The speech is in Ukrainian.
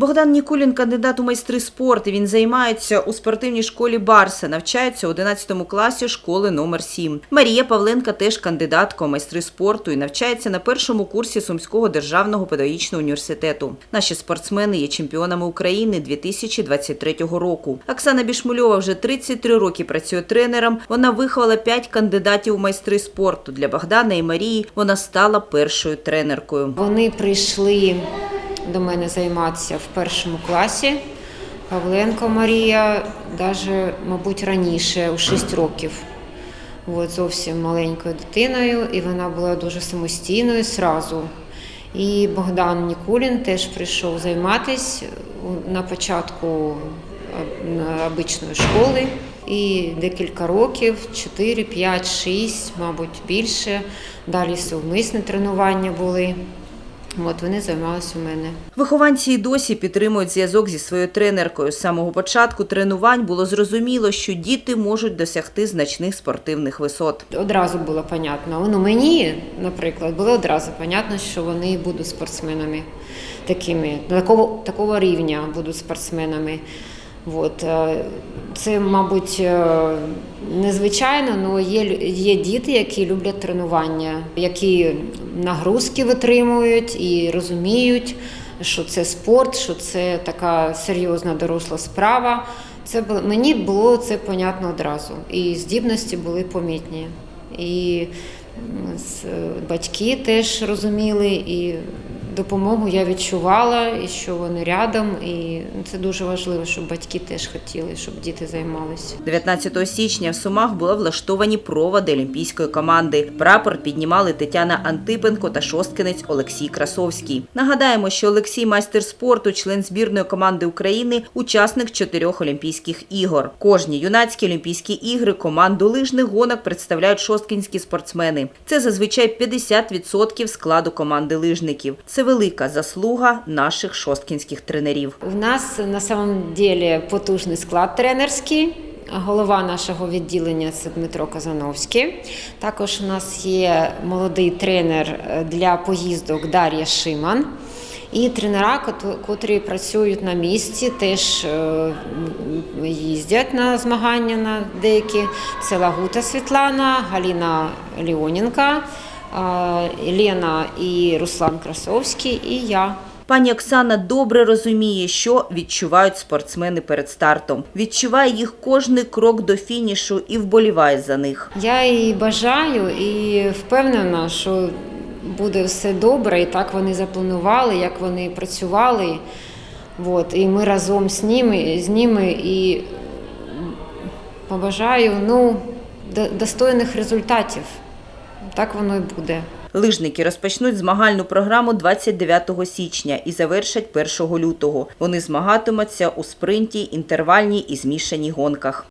Богдан Нікулін – кандидат у майстри спорту. Він займається у спортивній школі Барса, навчається у 11 класі школи номер 7. Марія Павленка теж кандидатка у майстри спорту і навчається на першому курсі Сумського державного педагогічного університету. Наші спортсмени є чемпіонами України 2023 року. Оксана Бішмульова вже 33 роки працює тренером. Вона виховала 5 кандидатів у майстри спорту. Для Богдана і Марії вона стала першою тренеркою. Вони прийшли до мене займатися в першому класі. Павленко Марія, навіть, мабуть, раніше, у 6 років. От, зовсім маленькою дитиною, і вона була дуже самостійною зразу. І Богдан Нікулін теж прийшов займатися на початку обичної школи. І декілька років, 4, 5, 6, мабуть, більше. Далі сумисні тренування були. От вони займалися у мене. Вихованці і досі підтримують зв'язок зі своєю тренеркою. З самого початку тренувань було зрозуміло, що діти можуть досягти значних спортивних висот. Одразу було понятно. Ну мені, наприклад, було одразу понятно, що вони будуть спортсменами такими, такого, такого рівня будуть спортсменами. От. е, Це, мабуть, е, незвичайно, але є, є діти, які люблять тренування, які нагрузки витримують і розуміють, що це спорт, що це така серйозна доросла справа. Це мені було це понятно одразу. І здібності були помітні. І батьки теж розуміли, і допомогу я відчувала, і що вони рядом. І це дуже важливо, щоб батьки теж хотіли, щоб діти займалися. 19 січня в Сумах були влаштовані проводи олімпійської команди. Прапор піднімали Тетяна Антипенко та шосткинець Олексій Красовський. Нагадаємо, що Олексій майстер спорту, член збірної команди України, учасник чотирьох Олімпійських ігор. Кожні юнацькі Олімпійські ігри команду лижних гонок представляють шосткинські спортсмени. Це зазвичай 50% складу команди лижників. Це велика заслуга наших шосткінських тренерів. У нас на самом деле потужний склад тренерський. Голова нашого відділення це Дмитро Казановський. Також у нас є молодий тренер е, для поїздок Дар'я Шиман. І тренера, кот- котрі працюють на місці, теж е, їздять на змагання на деякі. Це Лагута Світлана, Галіна Леоненка, е, Лена і Руслан Красовський, і я. Пані Оксана добре розуміє, що відчувають спортсмени перед стартом. Відчуває їх кожний крок до фінішу і вболіває за них. Я і бажаю, і впевнена, що буде все добре, і так вони запланували, як вони працювали. От, і ми разом з ними, з ними і побажаю ну, достойних результатів. Так воно і буде. Лижники розпочнуть змагальну програму 29 січня і завершать 1 лютого. Вони змагатимуться у спринті, інтервальній і змішаній гонках.